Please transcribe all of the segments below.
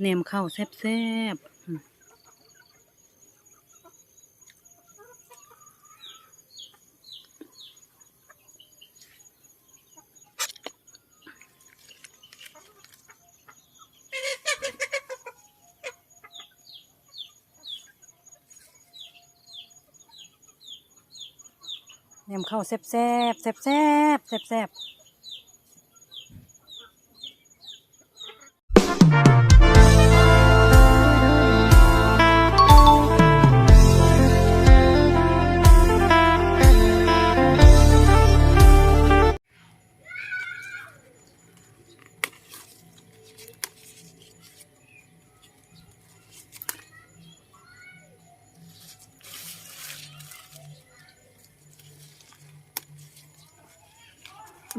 แนมข้าวแซ่บๆอืมแหนมข้าวแซ่บๆแซ่บๆแซ่บแซ่บ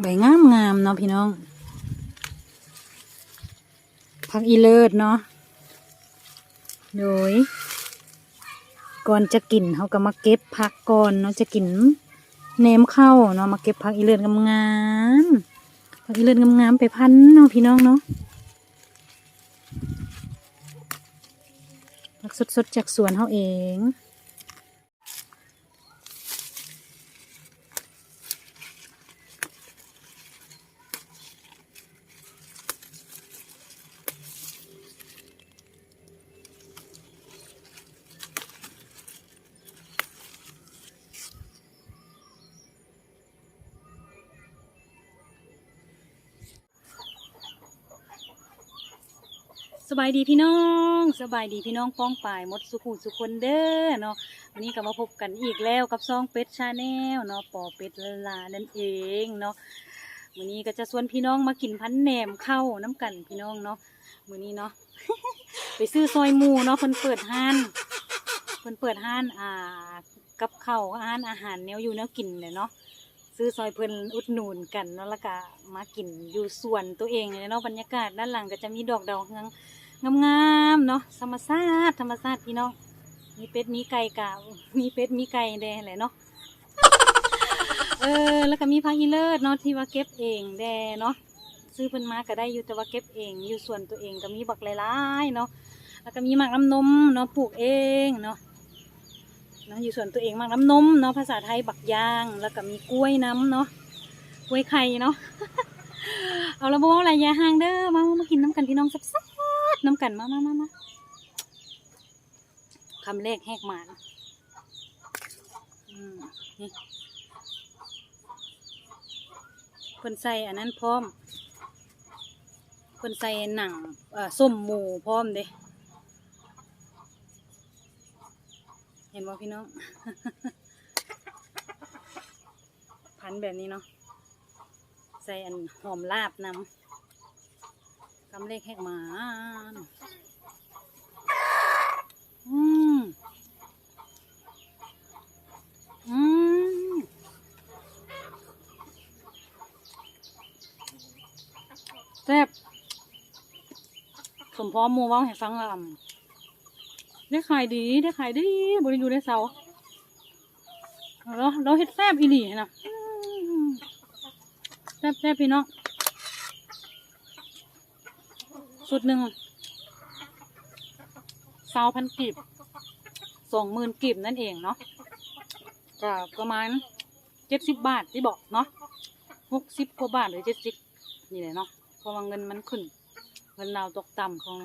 ใบงามงามเนาะพี่น้องผักอีเลิศเนาะโดยก่อนจะกินเขาก็มาเก็บผักก่อนเนาะจะกินแหนมเข้าเนาะมาเก็บผักอีเลิศงามๆผักอีเลิศงามๆไปพันเนาะพี่น้องเนาะผักสดๆจากสวนเขาเอง สบายดีพี่น้องสบายดีพี่น้องป้องป่ายมดสุขุมสุคนเด้อเนาะวันนี้ก็มาพบกันอีกแล้วกับซองเป็ดชาแนลเนาะปอเป็ดละลานั่นเองเนาะวันนี้ก็จะชวนพี่น้องมากินพันแหนมเข้าน้ำกันพี่น้องเนาะมื้อนี้เนาะไปซื้อซอยมูเนาะเพิ่นเปิดห้านเพิ่นเปิดห้านอ่ากับเข้าวอาหารอาหารแนวอยู่แนวกินเลยเนาะซื้อซอยเพิ่นอุดหนุนกันเนาะแล้วก็มากินอยู่สวนตัวเองเลยเนาะบรรยากาศด้านหลังก็จะมีดอกดาวเรือง งามๆเนาะธรรมชาติธรรมชาติพี่น้องมีเป็ดมีไก่กะมีเป็ดมีไก่แดงแหละเนาะเออแล้วก็มีพักอีเลิศเนาะที่ว่าเก็บเองแดเนาะซื้อเพิ่นมาก็ได้อยู่แต่ว่าเก็บเอง อยู่ส่วนตัวเองก็มีบักหลายๆเนาะแล้วก็มีหมากน้ำนมเนาะปลูกเองเนาะเนาะอยู่ส่วนตัวเองมากน้ำนมเนาะภาษาไทยบักยาง แล้วก็มีกล้วยน้ำเนาะกล้วยไข่เนาะเอาละบอกอะไรยาห่างเด้อมามากินน้ำกันพี่น้องสับซับ น้ำกันมามามามาคำแรกแหกมานอืมนี่คนใส่อันนั้นพร้อม คนใส่หนังส้มหมูพร้อมเด้เห็นว่พี่น้อง พันแบบนี้เนาะ ใส่อันหอมลาบนำ กำเล็กแหกหมาอืม อืม แซ่บสมพร้อมูว่าให้ฟังลำได้ขายดี ได้ขายดีบริยูได้เสาเราเราเฮ็ดแซ่บอีหลีนะอืมแซ่บแซ่บพี่น้อง สุดหนึ่งสาวพันกีบสองหมื่นกีบนั่นเองเนาะก็ประมาณเจ็ดสิบบาทที่บอกเนาะหกสิบกว่าบาทหรือเจ็ดสิบนี่แหละเนาะเพราะว่าเงินมันขึ้นเงินเราตกต่ำของ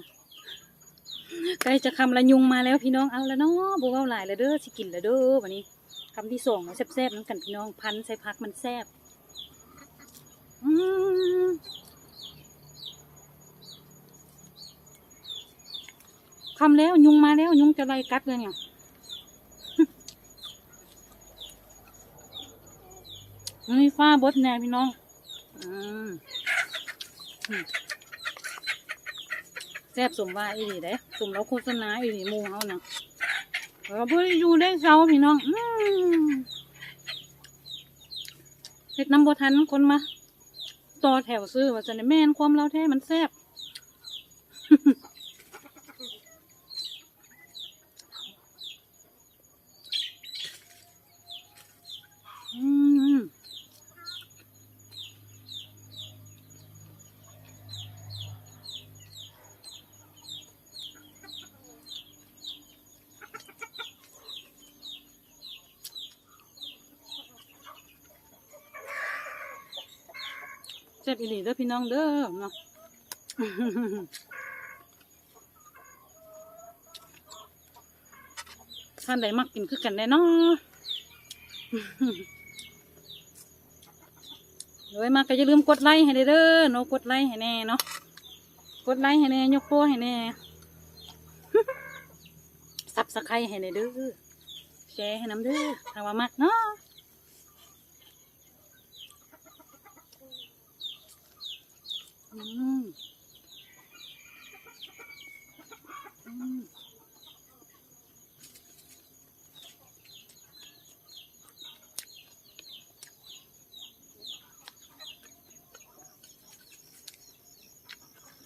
ใกล้จะคำละยุงมาแล้วพี่น้องเอาแล้วเนาะบัวเอาหลายแล้วเด้อสิกินแล้วเด้อวันนี้คำที่สองแซ่บๆน้ำกันพี่น้องพันใส่พักมันแซ่บอืม คำแล้วยุงมาแล้วยุงจะไล่กัดเลยเนี่ยมีฟ้าบดแน่พี่น้องแซ่บสมว่าอีหลีเด้สมแล้วโฆษณาอีหลีมูเฮานะเราเพื่ออยู่ได้เซาพี่น้องเฮ็ดน้ำบทันคนมา ต่อแถวซื้อว่าจะได้แม่นความเราแท้มันแซ่บ อืม เจ็บอีหลีเด้อพี่น้องเด้อเนาะท่านใดมักกินคือกันแน่นอนเลยมาก็อย่าลืมกดไลค์ให้เด้อเนาะกดไลค์ให้แน่เนาะกดไลค์ให้แน่ยกโป้ให้แน่ซับสไครให้แน่เด้อแชร์ให้น้ำเด้อถ้าว่ามักเนาะ อืมอืม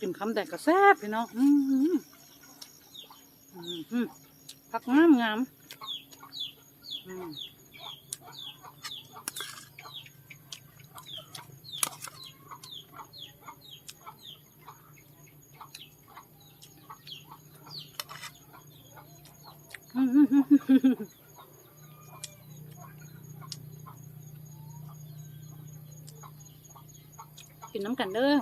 กินคำแดกก็แซ่บพี่น้องอืมอืมผักงามงามอืมอืมอืมอืมอืม กินน้ำกันเด้อม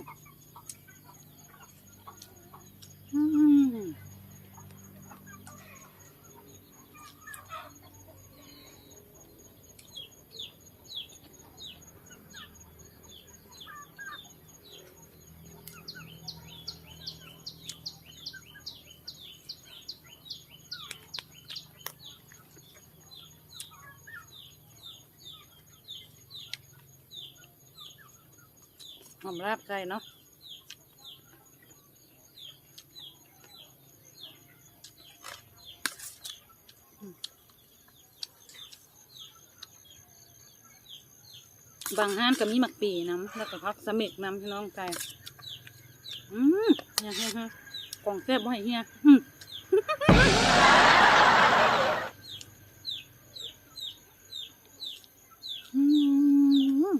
หอมราบไก่เนาะบางห้านก็มีหมักปีน้ำแล้วก็พักสมิกน้ำพี่น้องไก่อืมเฮียเฮียเฮียกล่องแซ่บบ่ให้เฮียอืม อืม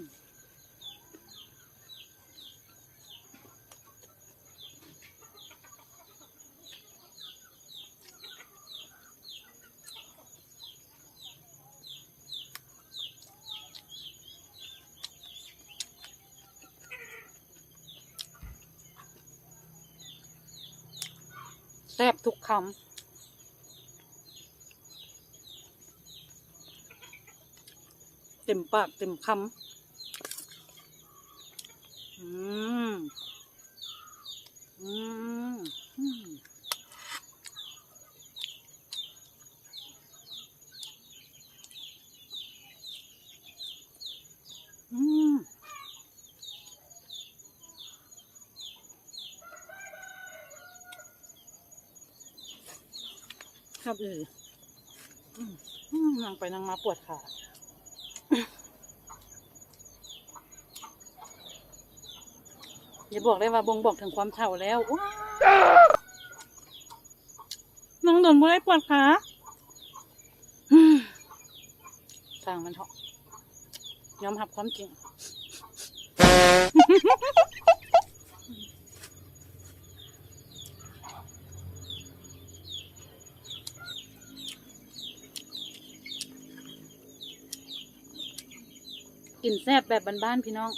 แซ่บทุกคำเต็มปากเต็มคำอืม อืมอืม ครับเอออืมอืมนั่งไปนั่งมาปวดขาอย่าบอกได้ว่าบ่งบอกถึงความเฒ่าแล้วว้าวน้องโดนบ่ได้ปวดขาอืมทางมันเถอะยอมรับความจริง กินแซ่บแบบบ้านๆพี่น้อง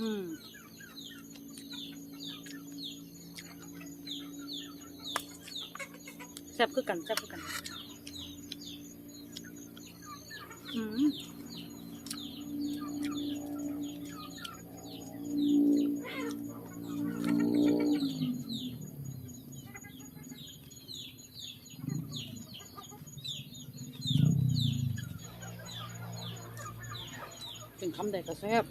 อืมแซ่บคือกันแซ่บคือกัน อืม เป็นคำใดก็แซ่บ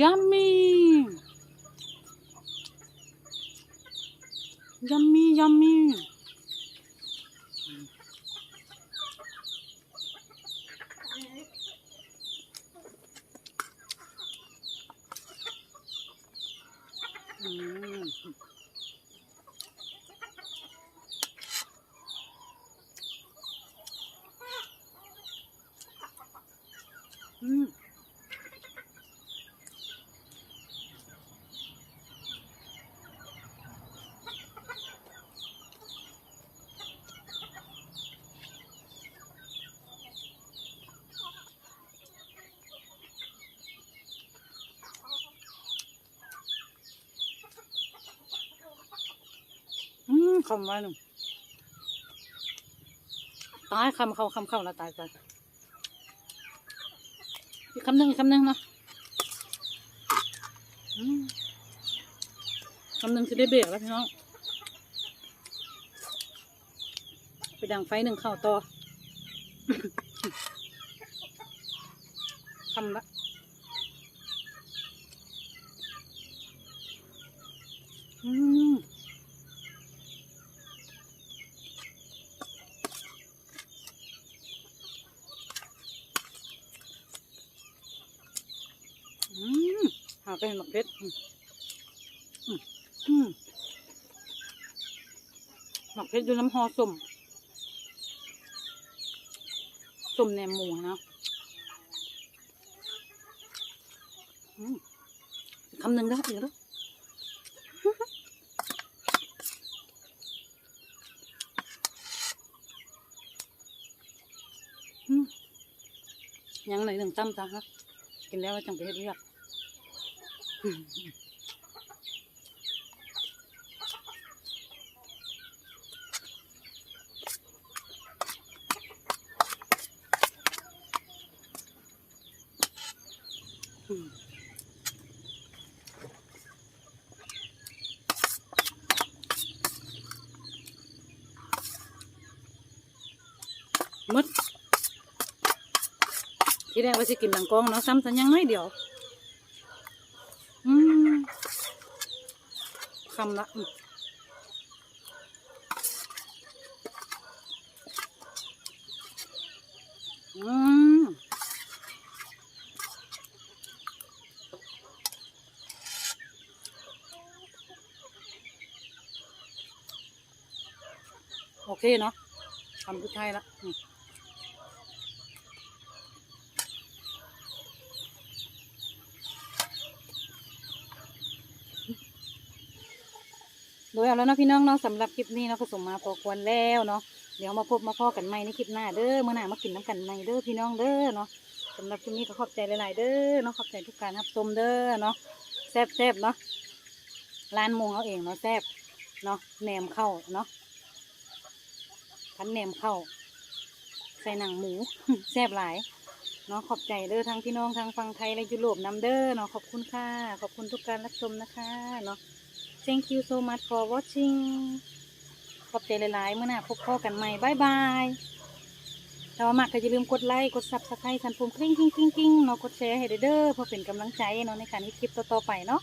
ยัมมี่ Yummy, yummy. คำว่าหนึ่งตายคำเขาคำเขาแล้วตายไปอีกคำหนึ่งอีกคำหนึ่งเนาะคำหนึ่งจะได้เบรกแล้วพี่น้องไปดังไฟหนึ่งเข้าต่อคำละอืมอื มาไปเห็นหมักเพชรอือมอืมหมักเพชรอยู่น้ำหอสมสมแหนมหมูนะคำหนึ่งได้อีกแล้วยังไหนหนึ่งตั้มจ้ะฮะกินแล้วจังไปเฮ็ดเรียก มืดที่แรกว่าสิกินหนังกองเนาะซ้ำสัญยังน้อยเดียว อืม คำละอืมอืมโอเคเนาะคำสุดท้ายละ โดยเอาแล้วเนาะพี่น้องเนาะสำหรับคลิปนี้เนาะผสมมาพอควรแล้วเนาะเดี๋ยวมาพบมาพ่อกันใหม่ในคลิปหน้าเด้อเมื่อหน้ามากินน้ำกันใหม่เด้อพี่น้องเด้อเนาะสำหรับคลิปนี้ก็ขอบใจหลายๆเด้อเนาะขอบใจทุกการรับชมเด้อเนาะแซ่บแซ่บๆเนาะร้านมงเอาเองเนาะแซ่บเนาะแหนมเข้าเนาะพันแหนมเข้าใส่หนังหมูแซ่บหลายเนาะขอบใจเด้อทั้งพี่น้องทั้งฟังไทยและยุโรปนำเด้อเนาะขอบคุณค่ะขอบคุณทุกการรับชมนะคะเนาะ Thank you so much for watching ขอบใจหลายๆเมื่อหน้าพบพ่อกันใหม่บายบายถ้าว่ามักก็อย่าลืมกดไลค์กดซับสไครต์ทันปุ่มกริ้งกริ้งกริ้งกริ้งเนาะกดแชร์ให้เด้อเพื่อเป็นกำลังใจเนาะในการที่คลิปต่อๆไปเนาะ